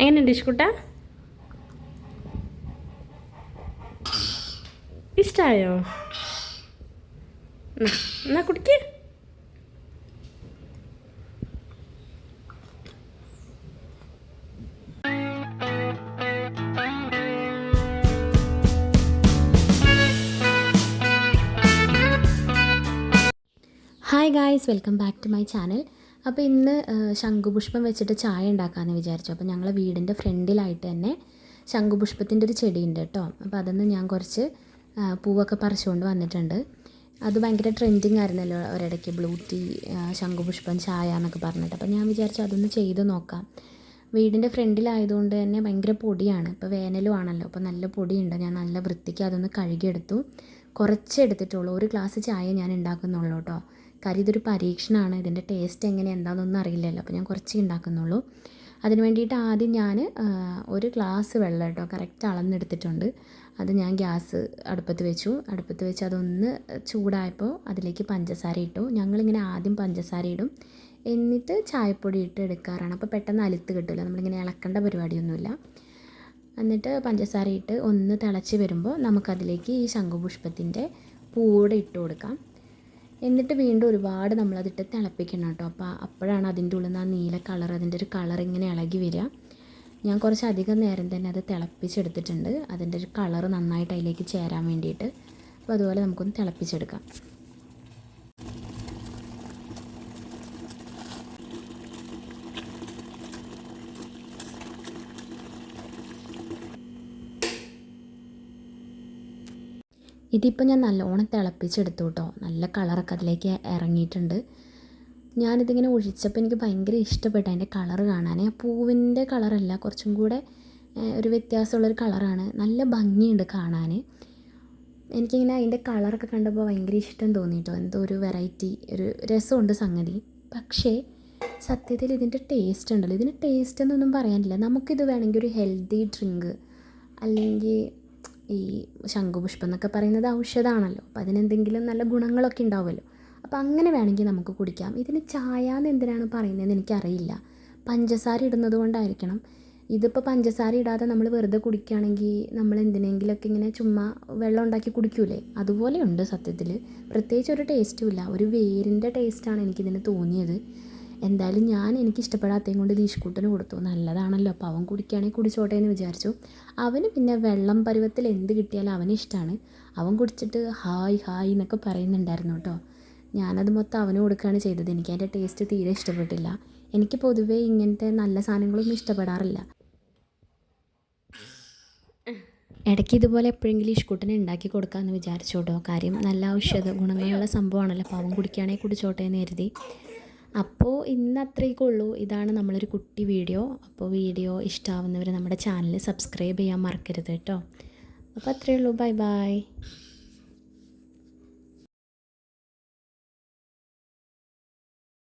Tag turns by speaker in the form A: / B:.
A: എങ്ങനെയുണ്ട് ഇഷ്കുട്ട? ഇഷ്ടമായോ എന്നാ, കുടിക്ക. Hi guys welcome back to my channel അപ്പോൾ ഇന്ന് ശംഖുപുഷ്പം വെച്ചിട്ട് ചായ ഉണ്ടാക്കാമെന്ന് വിചാരിച്ചു. അപ്പോൾ ഞങ്ങളെ വീടിന്റെ ഫ്രണ്ടിലായിട്ട് തന്നെ ശംഖുപുഷ്പത്തിന്റെ ഒരു ചെടി ഉണ്ട് കേട്ടോ. അപ്പോൾ അതൊന്ന് ഞാൻ കുറച്ച് പൂവൊക്കെ പറിച്ചുകൊണ്ട് വന്നിട്ടുണ്ട്. അത് ഭയങ്കര ട്രെൻഡിങ് ആയിരുന്നല്ലോ ഒരിടയ്ക്ക് ബ്ലൂ ടീ ശംഖുപുഷ്പം ചായ എന്നൊക്കെ പറഞ്ഞിട്ട്. അപ്പോൾ ഞാൻ വിചാരിച്ചു അതൊന്ന് ചെയ്ത് നോക്കാം. വീടിന്റെ ഫ്രണ്ടിലായതുകൊണ്ട് തന്നെ ഭയങ്കര പൊടിയാണ്. ഇപ്പോൾ വേനലും ആണല്ലോ അപ്പോൾ നല്ല പൊടിയുണ്ട്. ഞാൻ നല്ല വൃത്തിക്ക് അതൊന്ന് കഴുകിയെടുത്തു. കുറച്ചെടുത്തിട്ടുള്ളൂ ഒരു ഗ്ലാസ് ചായ ഞാൻ ഉണ്ടാക്കുന്നുള്ളൂ കേട്ടോ. കാര്യം ഇതൊരു പരീക്ഷണമാണ് ഇതിന്റെ ടേസ്റ്റ് എങ്ങനെ എന്താണെന്നൊന്നും അറിയില്ലല്ലോ. അപ്പോൾ ഞാൻ കുറച്ച് ഉണ്ടാക്കുന്നുള്ളൂ. അതിന് വേണ്ടിയിട്ട് ആദ്യം ഞാൻ ഒരു ഗ്ലാസ് വെള്ളം കേട്ടോ കറക്റ്റ് അളന്നെടുത്തിട്ടുണ്ട്. അത് ഞാൻ ഗ്യാസ് അടുപ്പത്ത് വെച്ചു. അടുപ്പത്ത് വെച്ച് അതൊന്ന് ചൂടായപ്പോൾ അതിലേക്ക് പഞ്ചസാര ഇട്ടു. ഞങ്ങളിങ്ങനെ ആദ്യം പഞ്ചസാര ഇടും. എന്നിട്ട് ചായപ്പൊടി ഇട്ട് എടുക്കാറാണ്. അപ്പോൾ പെട്ടെന്ന് അലുത്ത് കിട്ടില്ല നമ്മളിങ്ങനെ ഇളക്കേണ്ട പരിപാടിയൊന്നുമില്ല. എന്നിട്ട് പഞ്ചസാര ഇട്ട് ഒന്ന് തിളച്ച് വരുമ്പോൾ നമുക്കതിലേക്ക് ഈ ശംഖുപുഷ്പത്തിന്റെ പൂവിടെ ഇട്ട് കൊടുക്കാം. എന്നിട്ട് വീണ്ടും ഒരുപാട് നമ്മളതിട്ട് തിളപ്പിക്കണം കേട്ടോ. അപ്പോൾ അപ്പോഴാണ് അതിന്റെ ഉള്ളിൽ നിന്ന് ആ നീല കളർ അതിന്റെ ഒരു കളർ ഇങ്ങനെ ഇളകി വരിക. ഞാൻ കുറച്ച് അധികം നേരം തന്നെ അത് തിളപ്പിച്ചെടുത്തിട്ടുണ്ട്. അതിന്റെ ഒരു കളർ നന്നായിട്ട് അതിലേക്ക് ചേരാൻ വേണ്ടിയിട്ട്. അപ്പോൾ അതുപോലെ നമുക്കൊന്ന് തിളപ്പിച്ചെടുക്കാം. ഇതിപ്പോൾ ഞാൻ നല്ലോണം തിളപ്പിച്ചെടുത്തു കേട്ടോ നല്ല കളറൊക്കെ അതിലേക്ക് ഇറങ്ങിയിട്ടുണ്ട്. ഞാനിതിങ്ങനെ ഒഴിച്ചപ്പോൾ എനിക്ക് ഭയങ്കര ഇഷ്ടപ്പെട്ടു അതിന്റെ കളർ കാണാൻ ആ പൂവിന്റെ കളറല്ല കുറച്ചും കൂടെ ഒരു വ്യത്യാസമുള്ളൊരു കളറാണ്. നല്ല ഭംഗിയുണ്ട് കാണാൻ എനിക്കിങ്ങനെ അതിന്റെ കളറൊക്കെ കണ്ടപ്പോൾ ഭയങ്കര ഇഷ്ടം തോന്നി കേട്ടോ എന്തോ ഒരു വെറൈറ്റി ഒരു രസമുണ്ട് സംഗതി. പക്ഷേ സത്യത്തിൽ ഇതിന്റെ ടേസ്റ്റ് ഉണ്ടല്ലോ. ഇതിന് ടേസ്റ്റ് എന്നൊന്നും പറയാനില്ല. നമുക്കിത് വേണമെങ്കിൽ ഒരു ഹെൽത്തി ഡ്രിങ്ക് അല്ലെങ്കിൽ ഈ ശംഖുപുഷ്പം എന്നൊക്കെ പറയുന്നത് ഔഷധമാണല്ലോ അപ്പോൾ അതിനെന്തെങ്കിലും നല്ല ഗുണങ്ങളൊക്കെ ഉണ്ടാവുമല്ലോ. അപ്പോൾ അങ്ങനെ വേണമെങ്കിൽ നമുക്ക് കുടിക്കാം. ഇതിന് ചായ എന്ന് എന്തിനാണ് പറയുന്നതെന്ന് എനിക്കറിയില്ല. പഞ്ചസാര ഇടുന്നത് കൊണ്ടായിരിക്കണം. ഇതിപ്പോൾ പഞ്ചസാര ഇടാതെ നമ്മൾ വെറുതെ കുടിക്കുകയാണെങ്കിൽ നമ്മൾ എന്തിനെങ്കിലുമൊക്കെ ഇങ്ങനെ ചുമ്മാ വെള്ളം ഉണ്ടാക്കി കുടിക്കൂലേ? അതുപോലെയുണ്ട് സത്യത്തിൽ പ്രത്യേകിച്ച് ഒരു ടേസ്റ്റും ഇല്ല. ഒരു വേരിന്റെ ടേസ്റ്റാണ് എനിക്കിതിന് തോന്നിയത്. എന്തായാലും ഞാൻ എനിക്ക് ഇഷ്ടപ്പെടാത്തതും കൊണ്ട് ദീഷ്കൂട്ടന് കൊടുത്തു. നല്ലതാണല്ലോ. അപ്പോൾ അവൻ കുടിക്കുകയാണെങ്കിൽ കുടിച്ചോട്ടെ എന്ന് വിചാരിച്ചു. അവന് പിന്നെ വെള്ളം പരുവത്തിൽ എന്ത് കിട്ടിയാലും അവന് ഇഷ്ടമാണ് അവൻ കുടിച്ചിട്ട് ഹായ് ഹായ് എന്നൊക്കെ പറയുന്നുണ്ടായിരുന്നു കേട്ടോ. ഞാനത് മൊത്തം അവന് കൊടുക്കുകയാണ് ചെയ്തത്. എനിക്ക് അതിന്റെ ടേസ്റ്റ് തീരെ ഇഷ്ടപ്പെട്ടില്ല. എനിക്ക് പൊതുവേ ഇങ്ങനത്തെ നല്ല സാധനങ്ങളൊന്നും ഇഷ്ടപ്പെടാറില്ല. ഇടയ്ക്ക് ഇതുപോലെ എപ്പോഴെങ്കിലും ഇഷ്കൂട്ടിനെ ഉണ്ടാക്കി കൊടുക്കാമെന്ന് വിചാരിച്ചോട്ടോ കാര്യം നല്ല ഔഷധ ഗുണങ്ങളുള്ള സംഭവമാണല്ലോ. അവൻ കുടിക്കുകയാണെങ്കിൽ കുടിച്ചോട്ടെ എന്ന് കരുതി. അപ്പോൾ ഇന്ന് അത്രയൊക്കെ ഉള്ളൂ ഇതാണ് നമ്മളൊരു കുട്ടി വീഡിയോ. അപ്പോൾ വീഡിയോ ഇഷ്ടമാവുന്നവർ നമ്മുടെ ചാനൽ സബ്സ്ക്രൈബ് ചെയ്യാൻ മറക്കരുത് കേട്ടോ അപ്പോൾ അത്രയേ ഉള്ളൂ ബൈ ബൈ.